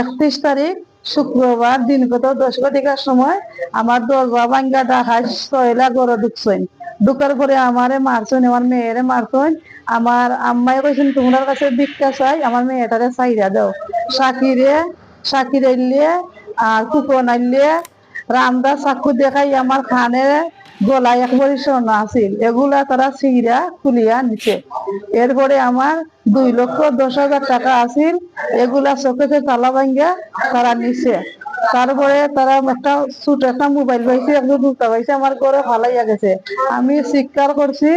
একত্রিশ তারিখ, শুক্রবার, দিন কত দশ ঘটিকার সময় আমার দরজা ভাঙ্গা ডাকায় সয়লা গড়ে ঢুকছেন। ঢুকার পরে আমারে মারছেন, আমার মেয়েরে মারছেন। আমার আম্মাই কইছেন, তোমার কাছে ভিক্ষা চাই, আমার মেয়েটারে চাইরা দাও। সাকিরে, সাকির আইলে আর কুপন আইলে রামদা চাকু দেখাই আমার খানে গলায় একবারই সোনা আছিল, এগুলা তারা ছিঁড়া খুলিয়া নিছে। এরপরে আমার দুই লক্ষ দশ হাজার টাকা আছিল, এগুলা চোখেতে তালা ভাঙ্গা তারা নিছে। তারপরে তারা একটা ছোট একটা মোবাইল পাইছে একজন জুতা পাইছে, আমার ঘরে ফালাইয়া গেছে। আমি চিৎকার করছি,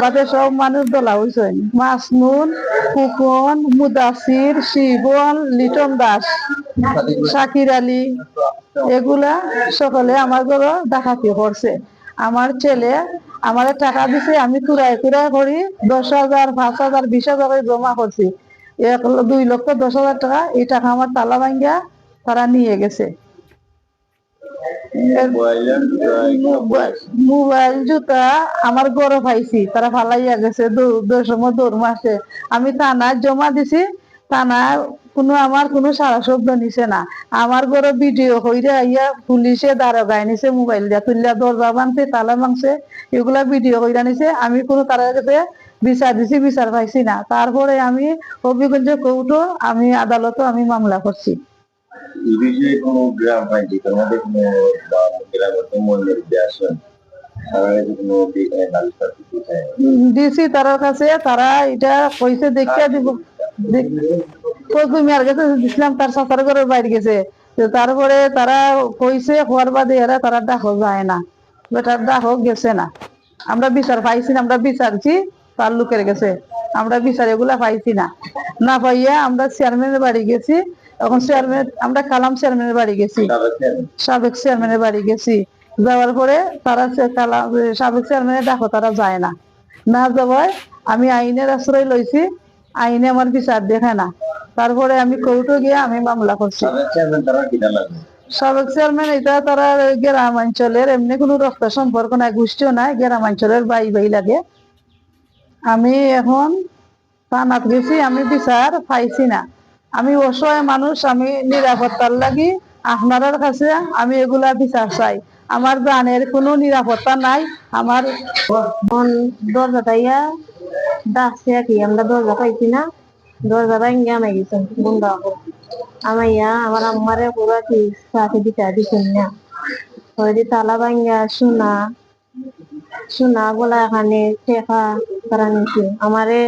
বাদে সব মানুষ দলা হইছেন মাসনুন ফুকন মুদাসির, শিবন, লিটন দাস, শাকির আলী, এগুলা সকলে আমার ঘরে ডাকাতি করছে। আমার ছেলে আমার টাকা দিছে, আমি কুড়াই কুড়াই করি দশ হাজার, পাঁচ হাজার, বিশ হাজার জমা করছি। এক দুই লক্ষ দশ হাজার টাকা এই টাকা আমার তালা ভাঙ্গা তারা নিয়ে গেছে। মোবাইল- জুতা আমার গরো পাইছি তারা ফালাইয়া গেছে দৌড় সময় দৌড় মারছে। আমি থানায় জমা দিছি, থানায় কোনো আমার কোনো সারা শব্দ নিছে না। আমার ঘরে ভিডিও হইরা ইয়া পুলিশে দারোগায় নিছে মোবাইল দিয়া তুলিয়া দরজা ভাঙছে তালা ভাঙছে এগুলা ভিডিও হইরা নিছে। আমি কোনো তার কাছে বিচার দিছি বিচার পাইছি না। তারপরে আমি হবিগঞ্জ কৌটো আমি আদালতে আমি মামলা করছি। দিছি তার কাছে তারা এটা কইছে দেখিয়া দিব। কচুমিয়ার কাছে দিছিলাম তার ঘরের বাইরে গেছে। তারপরে তারা কইছে হওয়ার বাদে এরা তারা ডাকো যায় না। বেটার ডাকো গেছে না। আমরা বিচার পাইছি না আমরা বিচারছি তার লোকের গেছে আমরা বিচার এগুলা পাইছি না। না পাইয়া আমরা চেয়ারম্যানের বাড়ি গেছি। এখন চেয়ারম্যান আমরা কালাম চেয়ারম্যানের বাড়ি গেছি। সাবেক চেয়ারম্যানের বাড়ি গেছি। যাওয়ার পরে তারা সে- কালা- সাবেক চেয়ারম্যানের ডাকো তারা যায় না। না যাওয়ায় আমি আইনের আশ্রয় লইছি। আইনে আমার বিচার দেখে না। তারপরে আমি কোর্টে গিয়ে আমি মামলা করছি। সাবেক চেয়ারম্যান এটা তারা গ্রাম অঞ্চলের এমনি কোনো রক্ত সম্পর্ক নাই গোষ্ঠীও নাই গ্রাম অঞ্চলের বাই বাই লাগে। আমি এখন থানাত গেছি আমি বিচার পাইছি না। আমি অসহায় মানুষ আমি নিরাপত্তার লাগি আপনার কাছে আমি এগুলা বিচার চাই। আমার জানের কোনো নিরাপত্তা নাই আমার দরজা তাইয়া ডাকছে কি আমরা দরজা পাইছি না। দরজা ভাঙ্গে আমি গেছি গুন্ডা আমাইয়া, আমার আম্মারে পুরো কি সাথে দিতে দিছেন না। ওই তালা ভাঙ্গা সোনা সোনা গোলা এখানে শেখা তারা নিছে। আমারে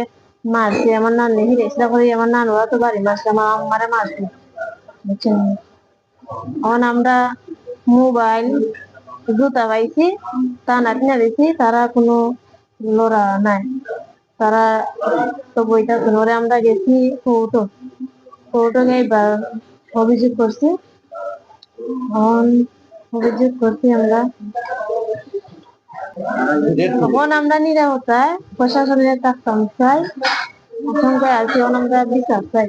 মারছে, আমার নানি হিরেসা করে, আমার নানুরা তো বাড়ি মারছে, আমার আম্মারে মারছে। বুঝছেন? এখন আমরা মোবাইল জুতা পাইছি, তা নাতি না দিছি তারা কোনো লড়া নাই। তারা তো বইটা ধরে আমরা গেছি কোর্টো কোর্টে গিয়ে অভিযোগ করছি। এখন অভিযোগ করছি আমরা। এখন আমরা নিরাপত্তায়, প্রশাসনের থাকতাম চাই আর কি আমরা বিচার চাই।